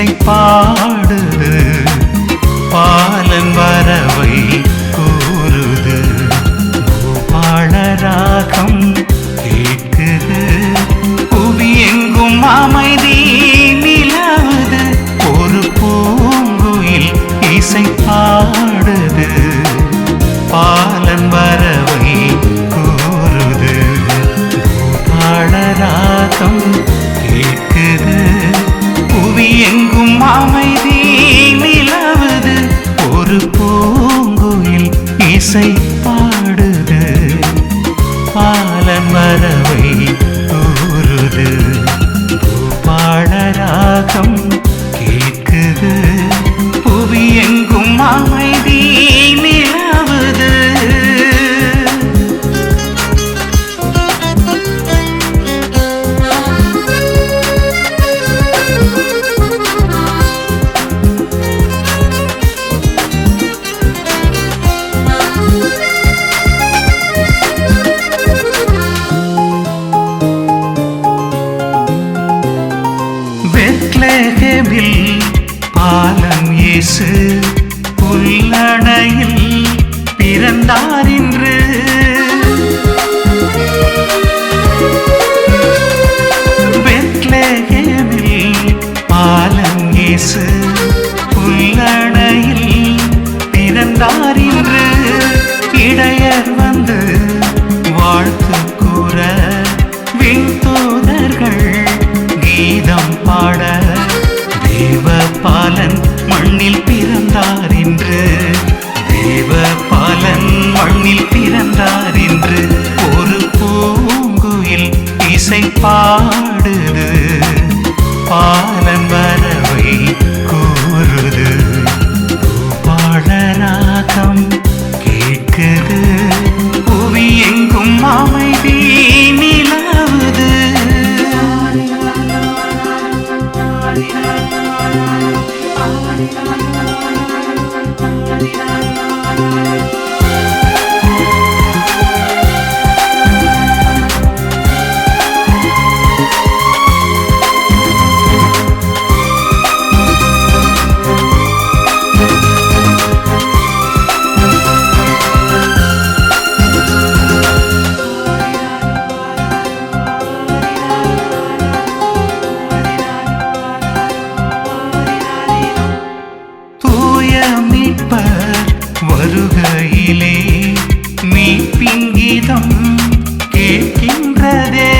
இசை பாடுது பாலன் வரவை கூறுது. பூபாள கேட்குது. புவி எங்கும் அமைதி நிலவுது. ஒரு பூங்குயில் இசை பாடுது. பாலன் வரவை கூறுது. பூபாள பெத்லகேமில் பாலம் இயேசு புல்லணையில் பிறந்தார் இன்று. தேவபாலன் மண்ணில் பிறந்தார் என்று தேவபாலன் மண்ணில் மீட்பர் வருகையிலே மீட்பின் கீதம் கேட்கின்றதே.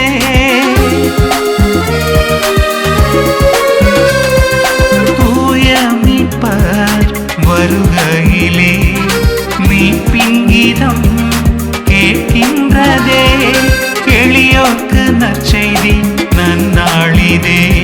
தூய மீட்பர் வருகையிலே மீட்பின் கீதம் கேட்கின்றதே. எளியோர்க்கு நற்செய்தி நன்னாளிதே.